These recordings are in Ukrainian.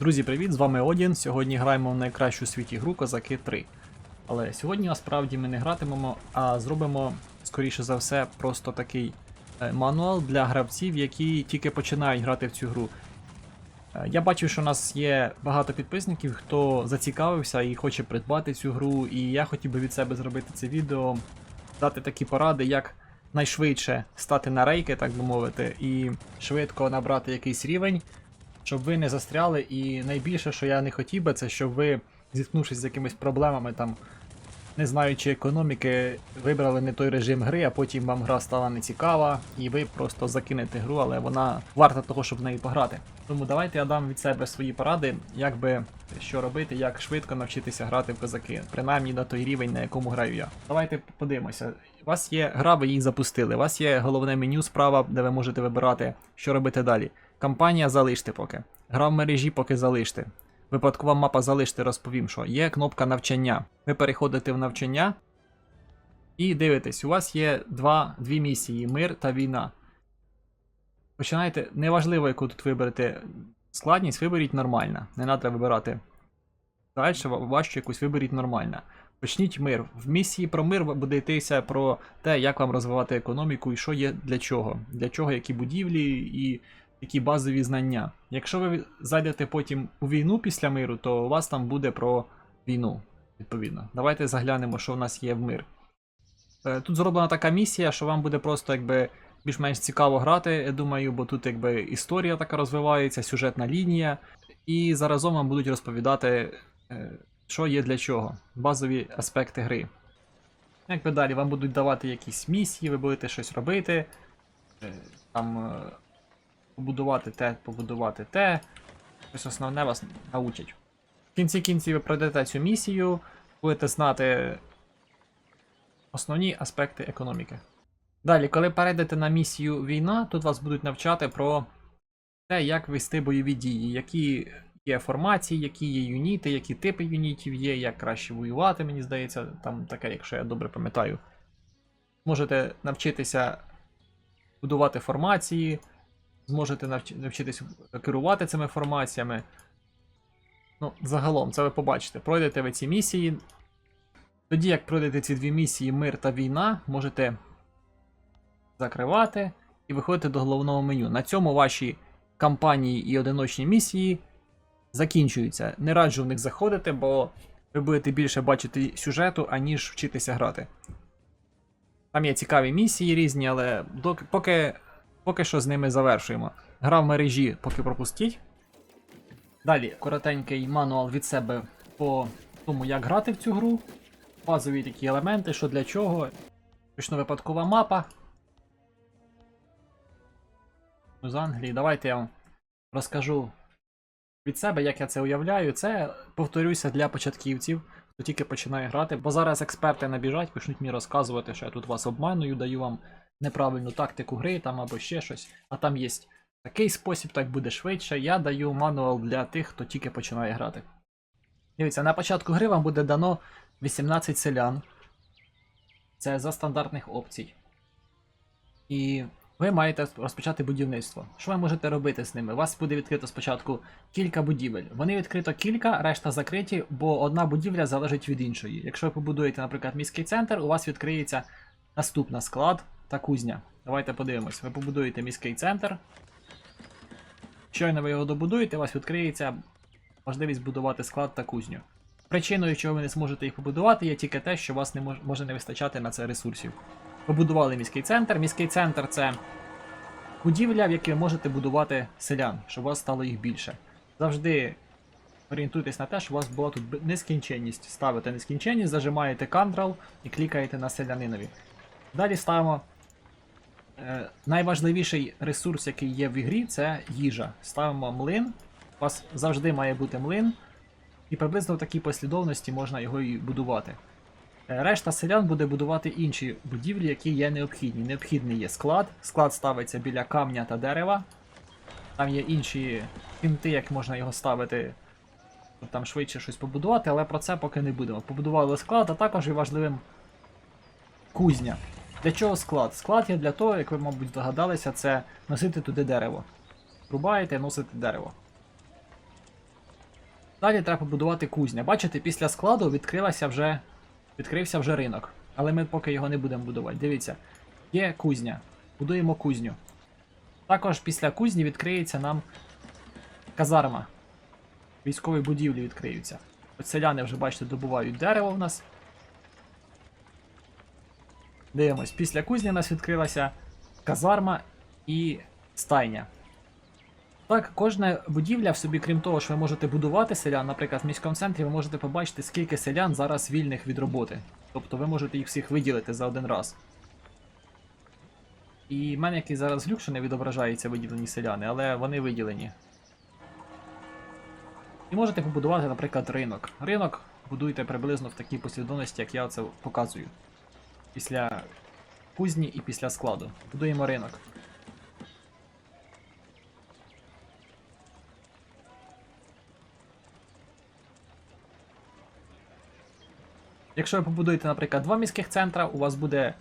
Друзі, привіт! З вами Одін. Сьогодні граємо в найкращу у світі гру Козаки 3. Але сьогодні насправді ми не гратимемо, а зробимо, скоріше за все, просто такий е, мануал для гравців, які тільки починають грати в цю гру. Е, Я бачив, що у нас є багато підписників, хто зацікавився і хоче придбати цю гру, і я хотів би від себе зробити це відео, дати такі поради, як найшвидше стати на рейки, так би мовити, і швидко набрати якийсь рівень, щоб ви не застряли. І найбільше, що я не хотів би, це щоб ви, зіткнувшись з якимись проблемами, там, не знаючи економіки, вибрали не той режим гри, а потім вам гра стала нецікава, і ви просто закинете гру, але вона варта того, щоб в неї пограти. Тому давайте я дам від себе свої поради, як би що робити, як швидко навчитися грати в козаки, принаймні на той рівень, на якому граю я. Давайте подивимося. У вас є гра, ви її запустили. У вас є головне меню справа, де ви можете вибирати, що робити далі. Кампанія залиште поки. Гра в мережі поки залиште. Випадкова мапа залиште, розповім, що є кнопка навчання. Ви переходите в навчання і дивитесь, у вас є два, дві місії: мир та війна. Починайте, неважливо, яку тут виберете складність, виберіть нормально. Не треба вибирати далі, важче якусь виберіть нормально. Почніть мир. В місії про мир буде йтися про те, як вам розвивати економіку і що є для чого. Для чого які будівлі і які базові знання. Якщо ви зайдете потім у війну після миру, то у вас там буде про війну, відповідно. Давайте заглянемо, що в нас є в мир. Е, Тут зроблена така місія, що вам буде просто якби більш-менш цікаво грати, я думаю, бо тут якби історія така розвивається, сюжетна лінія, і заразом вам будуть розповідати, е, що є для чого, базові аспекти гри. Якби далі вам будуть давати якісь місії, ви будете щось робити, е, там побудувати те, побудувати те. Щось основне вас научать. В кінці кінці ви пройдете цю місію, будете знати основні аспекти економіки. Далі, коли перейдете на місію війна, тут вас будуть навчати про те, як вести бойові дії, які є формації, які є юніти, які типи юнітів є, як краще воювати, мені здається, там таке, якщо я добре пам'ятаю. Можете навчитися будувати формації, зможете навч... навчитися керувати цими формаціями. Ну, загалом, це ви побачите. Пройдете ви ці місії. Тоді, як пройдете ці дві місії мир та війна, можете закривати і виходити до головного меню. На цьому ваші кампанії і одиночні місії закінчуються. Не раджу в них заходити, бо ви будете більше бачити сюжету, аніж вчитися грати. Там є цікаві місії різні, але доки- поки, поки що з ними завершуємо. Гра в мережі поки пропустіть. Далі коротенький мануал від себе по тому, як грати в цю гру. Базові такі елементи, що для чого. Точно випадкова мапа. з Англії. Давайте я вам розкажу від себе, як я це уявляю. Це, повторюся, для початківців, хто тільки починає грати, бо зараз експерти набіжать, почнуть мені розказувати, що я тут вас обманую, даю вам неправильну тактику гри там або ще щось. А там є такий спосіб, так буде швидше. Я даю мануал для тих, хто тільки починає грати. Дивіться, на початку гри вам буде дано 18 селян. Це за стандартних опцій. І ви маєте розпочати будівництво. Що ви можете робити з ними? У вас буде відкрито спочатку кілька будівель. Вони відкрито кілька, решта закриті, бо одна будівля залежить від іншої. Якщо ви побудуєте, наприклад, міський центр, у вас відкриється наступна склад та кузня. Давайте подивимось. Ви побудуєте міський центр. Щойно ви його добудуєте, у вас відкриється можливість будувати склад та кузню. Причиною, чого ви не зможете їх побудувати, є тільки те, що у вас не мож- може не вистачати на це ресурсів. Побудували міський центр. Міський центр це будівля, в якій ви можете будувати селян, щоб у вас стало їх більше. Завжди орієнтуйтесь на те, щоб у вас була тут нескінченність. Ставите нескінченність, зажимаєте Ctrl і клікаєте на селянинові. Далі ставимо. Е, найважливіший ресурс, який є в ігрі, це їжа. Ставимо млин. У вас завжди має бути млин. І приблизно в такій послідовності можна його і будувати. Е, Решта селян буде будувати інші будівлі, які є необхідні. Необхідний є склад. Склад ставиться біля камня та дерева. Там є інші пінти, як можна його ставити, щоб там швидше щось побудувати, але про це поки не будемо. Побудували склад, а також і важливим кузня. Для чого склад? Склад є для того, як ви, мабуть, здогадалися, це носити туди дерево. Рубаєте, носите дерево. Далі треба побудувати кузня. Бачите, після складу відкрилася вже, відкрився вже ринок. Але ми поки його не будемо будувати. Дивіться, є кузня. Будуємо кузню. Також після кузні відкриється нам казарма. Військові будівлі відкриються. От селяни вже, бачите, добувають дерево в нас. Дивимось, після кузні у нас відкрилася казарма і стайня. Так, кожна будівля в собі, крім того, що ви можете будувати селян, наприклад, в міському центрі ви можете побачити, скільки селян зараз вільних від роботи. Тобто ви можете їх всіх виділити за один раз. І в мене якийсь зараз глюк, що не відображаються виділені селяни, але вони виділені. І можете побудувати, наприклад, ринок. Ринок будуйте приблизно в такій послідовності, як я це показую. Після кузні і після складу. Будуємо ринок. Якщо ви побудуєте, наприклад, два міських центра, у вас буде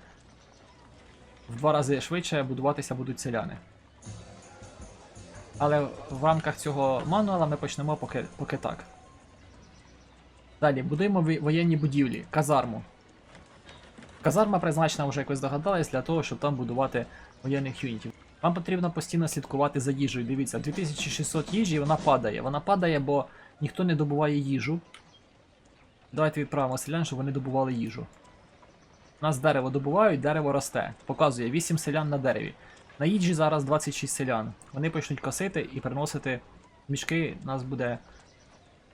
в два рази швидше будуватися будуть селяни. Але в рамках цього мануала ми почнемо поки, поки так. Далі будуємо воєнні будівлі, казарму. Казарма призначена вже, як ви здогадались, для того, щоб там будувати воєнних юнітів. Вам потрібно постійно слідкувати за їжею. Дивіться, 2600 їжі вона падає. Вона падає, бо ніхто не добуває їжу. Давайте відправимо селян, щоб вони добували їжу. У нас дерево добувають, дерево росте. Показує 8 селян на дереві. На їжі зараз 26 селян. Вони почнуть косити і приносити мішки, нас буде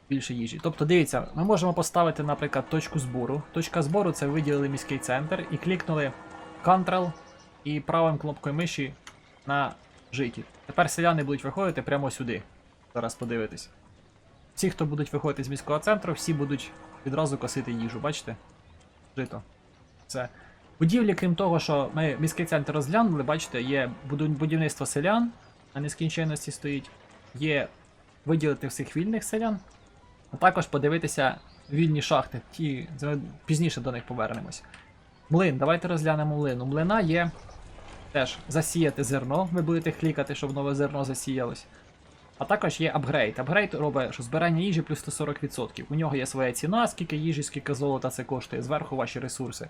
більше їжі. Тобто, дивіться, ми можемо поставити, наприклад, точку збору. Точка збору це виділили міський центр і клікнули Ctrl і правою кнопкою миші на житі. Тепер селяни будуть виходити прямо сюди. Зараз подивитись. Всі, хто будуть виходити з міського центру, всі будуть відразу косити їжу, бачите? Жито. Це. Будівлі, крім того, що ми міський центр розглянули, бачите, є будівництво селян на нескінченності стоїть. Є виділити всіх вільних селян, а також подивитися вільні шахти. Ті, пізніше до них повернемось. Млин, давайте розглянемо млин. У млина є теж засіяти зерно, ви будете клікати, щоб нове зерно засіялось. А також є апгрейд. Апгрейд робить, збирання їжі плюс 140%. У нього є своя ціна, скільки їжі, скільки золота це коштує, зверху ваші ресурси.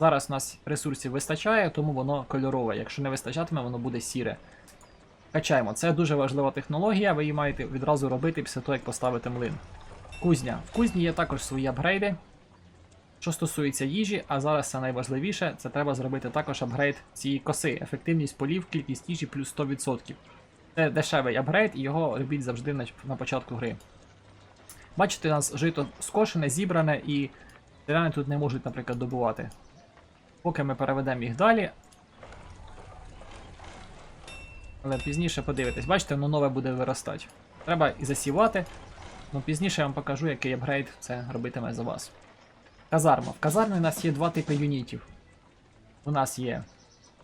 Зараз у нас ресурсів вистачає, тому воно кольорове. Якщо не вистачатиме, воно буде сіре. Качаємо. Це дуже важлива технологія, ви її маєте відразу робити після того, як поставите млин. Кузня. В кузні є також свої апгрейди. Що стосується їжі, а зараз це найважливіше, це треба зробити також апгрейд цієї коси. Ефективність полів, кількість їжі плюс 100%. Це дешевий апгрейд, і його робіть завжди на початку гри. Бачите, у нас жито скошене, зібране, і селяни тут не можуть, наприклад, добувати. Поки ми переведемо їх далі. Але пізніше подивитесь, бачите, воно нове буде виростати. Треба і засівати. Ну пізніше я вам покажу, який апгрейд це робитиме за вас. Казарма. В казармі у нас є два типи юнітів. У нас є.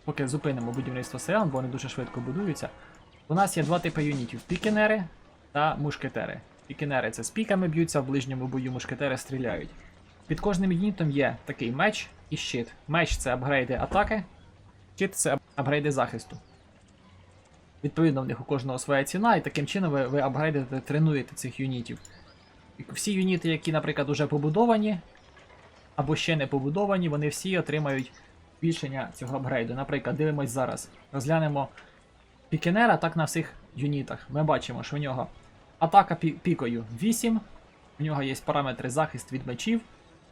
Поки зупинимо будівництво селян, бо вони дуже швидко будуються. У нас є два типи юнітів: пікінери та мушкетери. Пікінери це з піками б'ються, в ближньому бою мушкетери стріляють. Під кожним юнітом є такий меч і щит. Меч це апгрейди атаки, щит це апгрейди захисту. Відповідно, в них у кожного своя ціна, і таким чином ви, ви апгрейдите, тренуєте цих юнітів. Всі юніти, які, наприклад, вже побудовані, або ще не побудовані, вони всі отримають збільшення цього апгрейду. Наприклад, дивимось зараз. Розглянемо пікінера так на всіх юнітах. Ми бачимо, що в нього атака пі- пікою 8, у нього є параметри захист від мечів,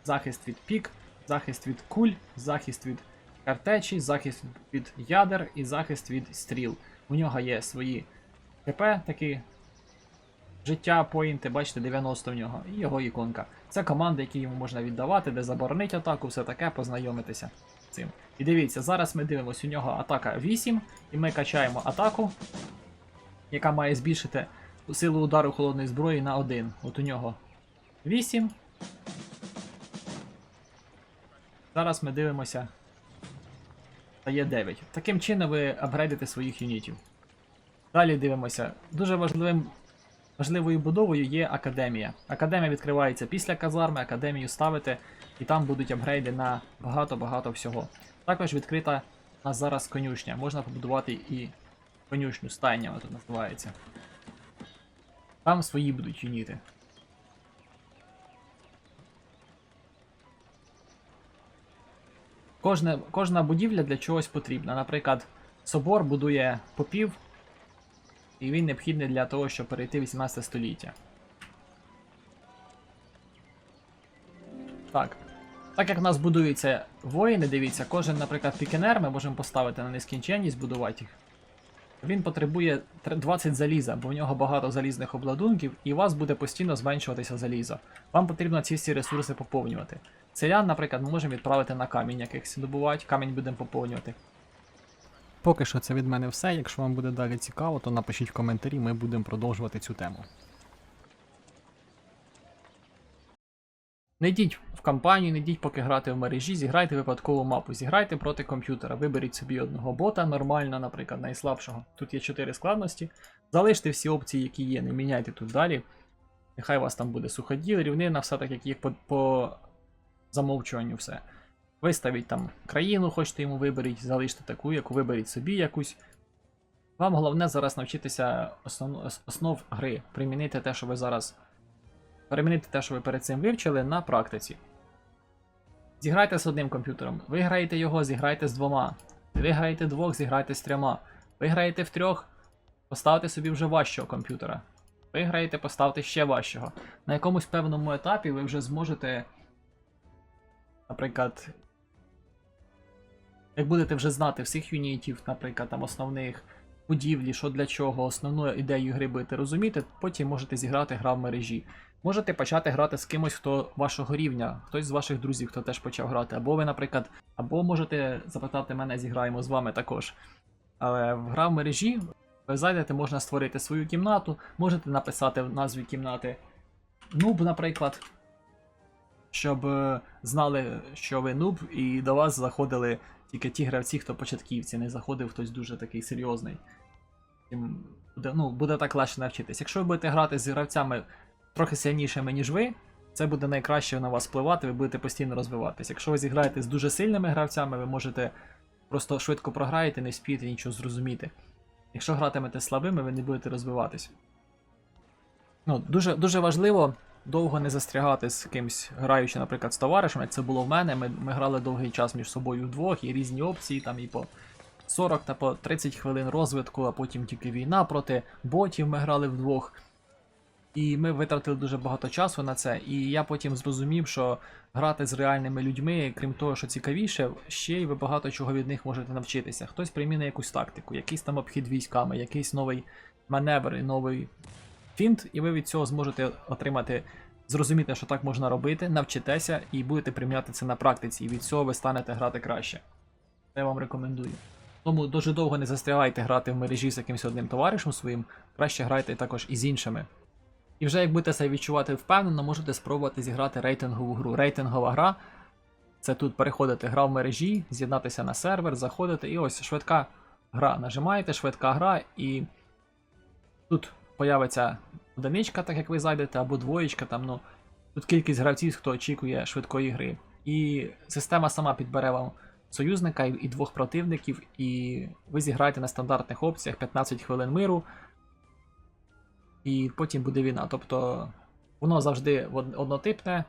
захист від пік, захист від куль, захист від картечі, захист від ядер і захист від стріл. У нього є свої КП такі. Життя, поінти, бачите, 90 в нього, і його іконка. Це команди, які йому можна віддавати, де заборонить атаку, все таке, познайомитися з цим. І дивіться, зараз ми дивимося, у нього атака 8, і ми качаємо атаку, яка має збільшити силу удару холодної зброї на 1. От у нього 8. Зараз ми дивимося. Стає 9. Таким чином ви апгрейдите своїх юнітів. Далі дивимося. Дуже важливим, важливою будовою є академія. Академія відкривається після казарми, академію ставите, і там будуть апгрейди на багато-багато всього. Також відкрита у нас зараз конюшня. Можна побудувати і конюшню, стайня вона тут називається. Там свої будуть юніти. Кожне, кожна будівля для чогось потрібна. Наприклад, собор будує попів, і він необхідний для того, щоб перейти 18 століття. Так. Так як в нас будуються воїни, дивіться, кожен, наприклад, пікенер ми можемо поставити на нескінченність, будувати їх. Він потребує 20 заліза, бо в нього багато залізних обладунків, і у вас буде постійно зменшуватися залізо. Вам потрібно ці всі ресурси поповнювати. Селян, наприклад, ми можемо відправити на камінь якихось добувати, камінь будемо поповнювати. Поки що це від мене все. Якщо вам буде далі цікаво, то напишіть в коментарі, ми будемо продовжувати цю тему. Не йдіть в кампанію, не йдіть поки грати в мережі, зіграйте випадкову мапу, зіграйте проти комп'ютера, виберіть собі одного бота нормально, наприклад, найслабшого. Тут є 4 складності. Залиште всі опції, які є, не міняйте тут далі. Нехай у вас там буде суходіл, рівнина, все так, як є по, по замовчуванню все. Виставіть там країну, хочете йому виберіть, залиште таку, яку виберіть собі якусь. Вам головне зараз навчитися основ, основ гри, примінити те, що ви зараз. Перемінити те, що ви перед цим вивчили, на практиці. Зіграйте з одним комп'ютером. Ви граєте його, зіграйте з двома. Ви граєте двох, зіграйте з трьома. Ви граєте в трьох, поставте собі вже важчого комп'ютера. Ви граєте, поставте ще важчого. На якомусь певному етапі ви вже зможете. Наприклад. Як будете вже знати всіх юнітів, наприклад, там основних будівлі, що для чого, основну ідею гри будете розуміти, потім можете зіграти гра в мережі. Можете почати грати з кимось, хто вашого рівня, хтось з ваших друзів, хто теж почав грати. Або ви, наприклад, або можете запитати мене, зіграємо з вами також. Але в гра в мережі ви зайдете, можна створити свою кімнату, можете написати в назві кімнати нуб, наприклад, щоб е, знали, що ви нуб, і до вас заходили тільки ті гравці, хто початківці, не заходив хтось дуже такий серйозний. Буде, ну, буде так легше навчитись. Якщо ви будете грати з гравцями трохи сильнішими, ніж ви, це буде найкраще на вас впливати, ви будете постійно розвиватись. Якщо ви зіграєте з дуже сильними гравцями, ви можете просто швидко програєте, не вспієте нічого зрозуміти. Якщо гратимете слабими, ви не будете розвиватись. Ну, дуже, дуже важливо довго не застрягати з кимсь, граючи, наприклад, з товаришем, як це було в мене. Ми, ми грали довгий час між собою вдвох, і різні опції, там і по 40 та по 30 хвилин розвитку, а потім тільки війна проти ботів ми грали вдвох. І ми витратили дуже багато часу на це. І я потім зрозумів, що грати з реальними людьми, крім того, що цікавіше, ще й ви багато чого від них можете навчитися. Хтось приміне якусь тактику, якийсь там обхід військами, якийсь новий маневр і новий фінт, і ви від цього зможете отримати, зрозуміти, що так можна робити, навчитеся і будете приміняти це на практиці, і від цього ви станете грати краще. Це я вам рекомендую. Тому дуже довго не застрягайте грати в мережі з якимось одним товаришем своїм, краще грайте також і з іншими. І вже як будете себе відчувати впевнено, можете спробувати зіграти рейтингову гру. Рейтингова гра це тут переходити гра в мережі, з'єднатися на сервер, заходити, і ось швидка гра. Нажимаєте, швидка гра, і тут появиться одиничка, так як ви зайдете, або двоєчка, там, ну, тут кількість гравців, хто очікує швидкої гри. І система сама підбере вам союзника і двох противників, і ви зіграєте на стандартних опціях 15 хвилин миру, і потім буде війна. Тобто воно завжди однотипне.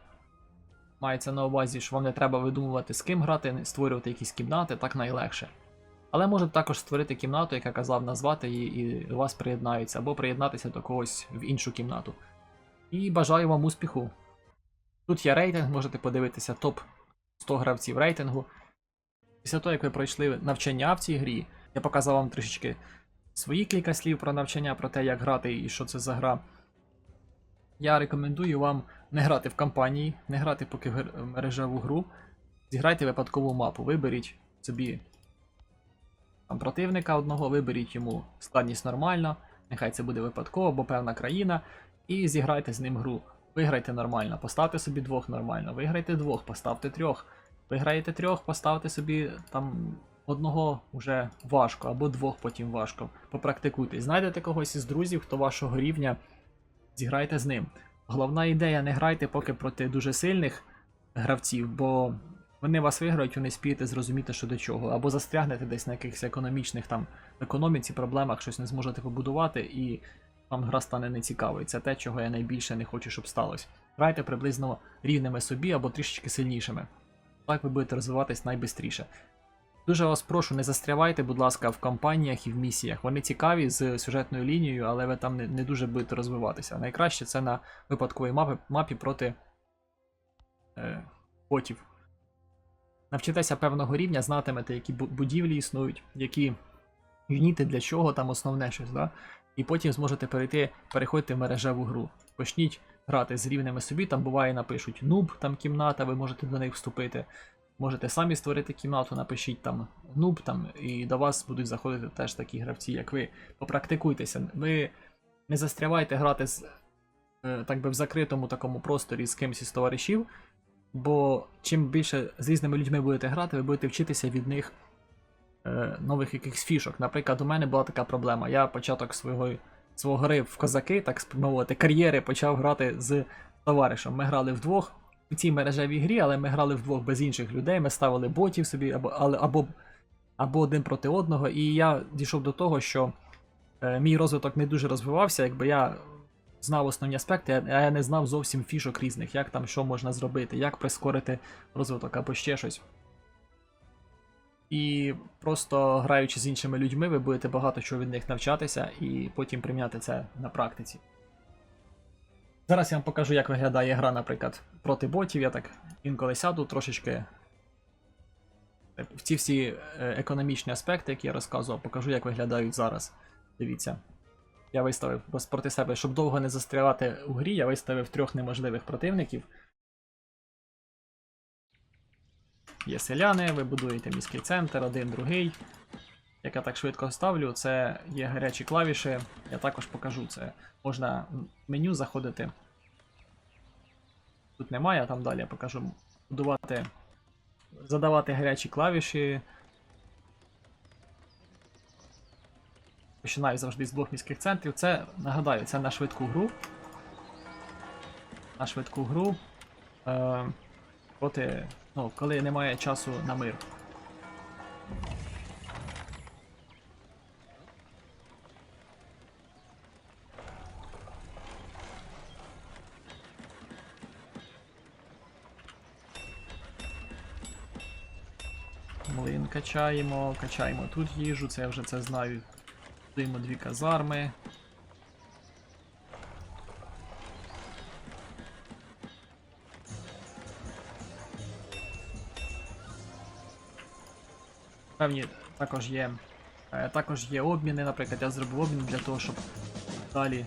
Мається на увазі, що вам не треба видумувати з ким грати, створювати якісь кімнати, так найлегше. Але можете також створити кімнату, яка казав назвати її, і до вас приєднаються, або приєднатися до когось в іншу кімнату. І бажаю вам успіху. Тут є рейтинг, можете подивитися топ 100 гравців рейтингу. Після того, як ви пройшли навчання в цій грі, я показав вам трішечки свої кілька слів про навчання, про те, як грати і що це за гра. Я рекомендую вам не грати в кампанії, не грати поки в мережеву гру. Зіграйте випадкову мапу, виберіть собі там, противника одного, виберіть йому складність нормально, нехай це буде випадково, або певна країна, і зіграйте з ним гру. Виграйте нормально, поставте собі двох нормально, виграйте двох, поставте трьох. Виграєте трьох, поставте собі там одного вже важко, або двох потім важко. Попрактикуйтесь. Знайдете когось із друзів, хто вашого рівня, зіграйте з ним. Головна ідея не грайте поки проти дуже сильних гравців, бо вони вас виграють, ви не спієте зрозуміти, що до чого, або застрягнете десь на якихось економічних там економіці, проблемах, щось не зможете побудувати, і вам гра стане нецікавою. Це те, чого я найбільше не хочу, щоб сталося. Грайте приблизно рівними собі або трішечки сильнішими. Так ви будете розвиватись найбистріше. Дуже вас прошу, не застрявайте, будь ласка, в кампаніях і в місіях. Вони цікаві з сюжетною лінією, але ви там не, не дуже будете розвиватися. Найкраще це на випадковій мапі, мапі проти е, ботів. Навчитеся певного рівня, знатимете, які будівлі існують, які юніти для чого там основне щось, да? і потім зможете перейти, переходити в мережеву гру. Почніть грати з рівними собі, там буває напишуть нуб, там кімната, ви можете до них вступити. Можете самі створити кімнату, напишіть там нуб там, і до вас будуть заходити теж такі гравці, як ви. Попрактикуйтеся. Ви не застрявайте грати з, е, так би в закритому такому просторі з кимось із товаришів, бо чим більше з різними людьми будете грати, ви будете вчитися від них е, нових якихось фішок. Наприклад, у мене була така проблема. Я початок свого, свого гри в козаки, так мовити, кар'єри почав грати з товаришем. Ми грали вдвох у цій мережевій грі, але ми грали вдвох без інших людей. Ми ставили ботів собі або, або, або один проти одного. І я дійшов до того, що е, мій розвиток не дуже розвивався, якби я знав основні аспекти, а я не знав зовсім фішок різних, як там що можна зробити, як прискорити розвиток або ще щось. І просто граючи з іншими людьми, ви будете багато чого від них навчатися і потім приміняти це на практиці. Зараз я вам покажу, як виглядає гра, наприклад, проти ботів. Я так інколи сяду трошечки. В ці всі е, економічні аспекти, які я розказував, покажу, як виглядають зараз. Дивіться. Я виставив проти себе, щоб довго не застрявати у грі, я виставив трьох неможливих противників. Є селяни, ви будуєте міський центр, один, другий. Як я так швидко ставлю, це є гарячі клавіші. Я також покажу це. Можна в меню заходити. Тут немає, а там далі я покажу. Будувати. Задавати гарячі клавіші. Починаю завжди з двох міських центрів. Це, нагадаю, це на швидку гру. На швидку гру. Е, проти. Ну, коли немає часу на мир. Млин качаємо, качаємо тут їжу, це я вже це знаю. Будуємо дві казарми. Певні також є. е, Також є обміни, наприклад, я зробив обмін для того, щоб далі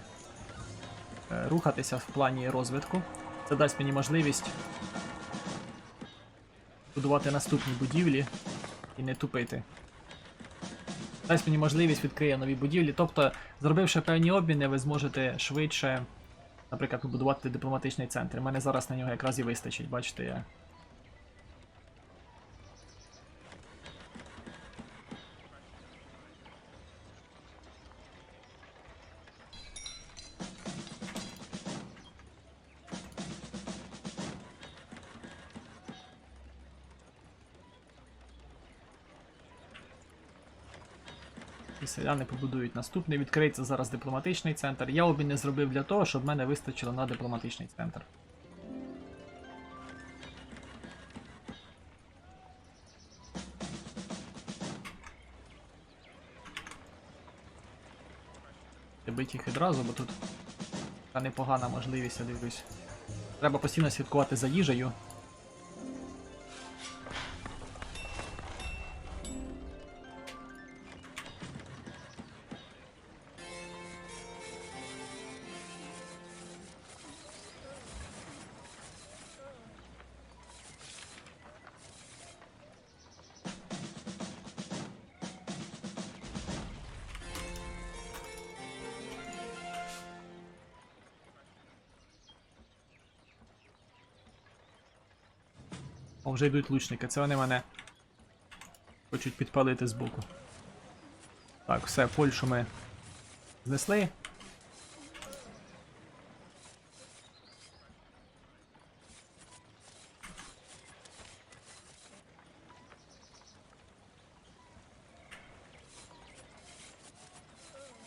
е, рухатися в плані розвитку. Це дасть мені можливість будувати наступні будівлі і не тупити. Дасть мені можливість відкриє нові будівлі. Тобто, зробивши певні обміни, ви зможете швидше, наприклад, побудувати дипломатичний центр. У мене зараз на нього якраз і вистачить, бачите я. І селяни побудують наступний. Відкриється зараз дипломатичний центр. Я обмін зробив для того, щоб мене вистачило на дипломатичний центр. Бить їх відразу, бо тут непогана можливість, я дивлюсь. Треба постійно слідкувати за їжею. О, вже йдуть лучники, це вони мене хочуть підпалити збоку. Так, все, Польщу ми знесли.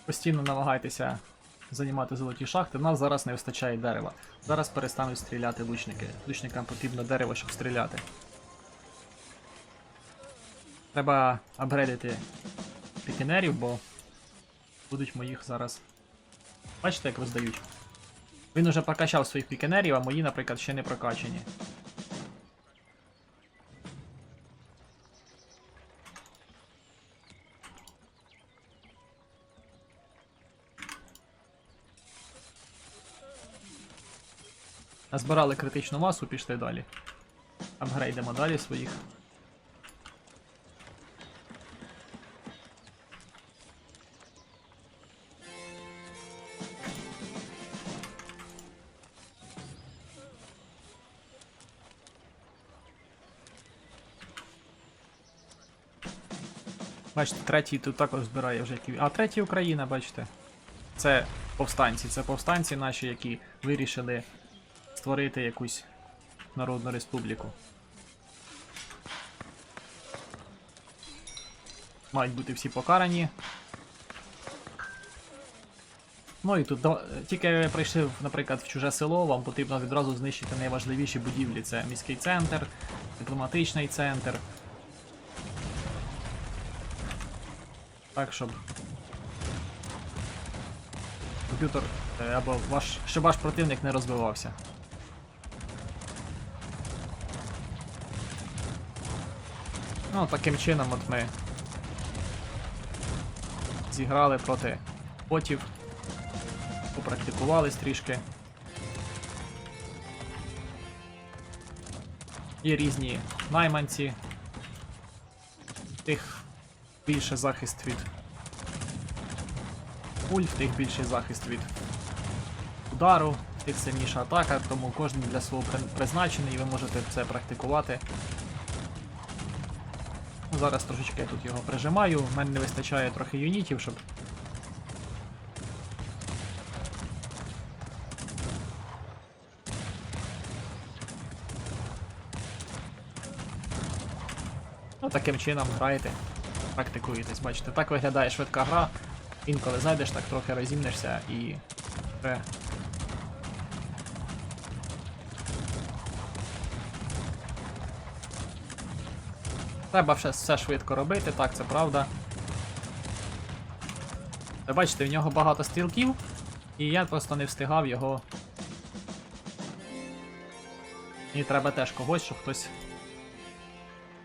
Постійно намагайтеся займати золоті шахти. У нас зараз не вистачає дерева. Зараз перестануть стріляти лучники. Лучникам потрібно дерево, щоб стріляти. Треба апгрейдити пікінерів, бо будуть моїх зараз. Бачите, як роздають? Він уже прокачав своїх пікінерів, а мої, наприклад, ще не прокачані. Збирали критичну масу, пішли далі. Апгрейдимо далі своїх. Бачите, третій тут також збирає вже які. А третій Україна, бачите. Це повстанці. Це повстанці наші, які вирішили створити якусь народну республіку. Мають бути всі покарані. Ну і тут тільки прийшли, наприклад, в чуже село, вам потрібно відразу знищити найважливіші будівлі. Це міський центр, дипломатичний центр. Так, щоб комп'ютер е, або ваш, щоб ваш противник не розвивався. Ну, таким чином от ми зіграли проти ботів, попрактикувались трішки. Є різні найманці. Тих більше захист від пуль, тих більший захист від удару, тих сильніша атака, тому кожен для свого при- призначений, і ви можете це практикувати. Зараз трошечки я тут його прижимаю, в мене не вистачає трохи юнітів, щоб. Ну, таким чином граєте, практикуєтесь, бачите. Так виглядає швидка гра. Інколи зайдеш, так трохи розімнешся і все. Треба все, все швидко робити, так, це правда. Ви бачите, в нього багато стрілків, і я просто не встигав його. Мені треба теж когось, щоб хтось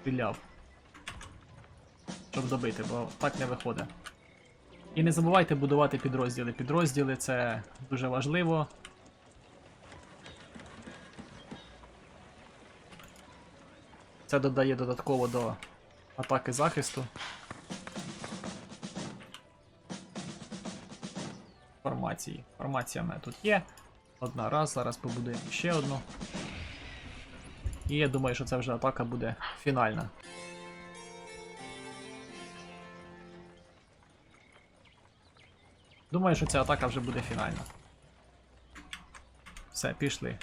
стріляв. Щоб добити, бо так не виходить. І не забувайте будувати підрозділи. Підрозділи це дуже важливо. Це додає додатково до атаки захисту. Формації. Формація в мене тут є. Одна раз, зараз побудуємо ще одну. І я думаю, що це вже атака буде фінальна. Думаю, що ця атака вже буде фінальна. Все, пішли.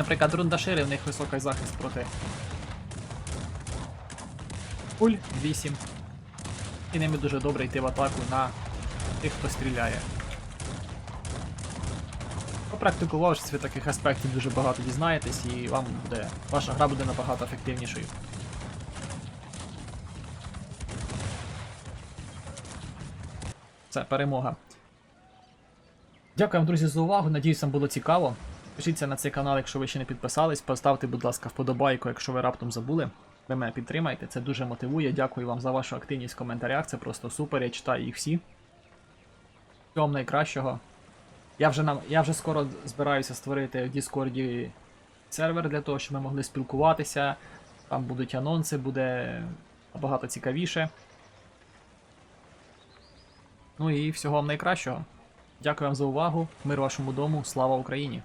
Наприклад, рундашири, в них високий захист проти. Пуль 8. І ними дуже добре йти в атаку на тих, хто стріляє. Попрактикувавшись, ви таких аспектів дуже багато дізнаєтесь, і вам буде. Ваша гра буде набагато ефективнішою. Це перемога. Дякую вам, друзі, за увагу. Надіюсь, вам було цікаво. Підпишіться на цей канал, якщо ви ще не підписались. Поставте, будь ласка, вподобайку, якщо ви раптом забули. Ви мене підтримайте, це дуже мотивує. Дякую вам за вашу активність в коментарях. Це просто супер. Я читаю їх всі. Всього найкращого. Я вже нам, я вже скоро збираюся створити в Діскорді сервер для того, щоб ми могли спілкуватися. Там будуть анонси, буде набагато цікавіше. Ну і всього вам найкращого. Дякую вам за увагу. Мир вашому дому. Слава Україні!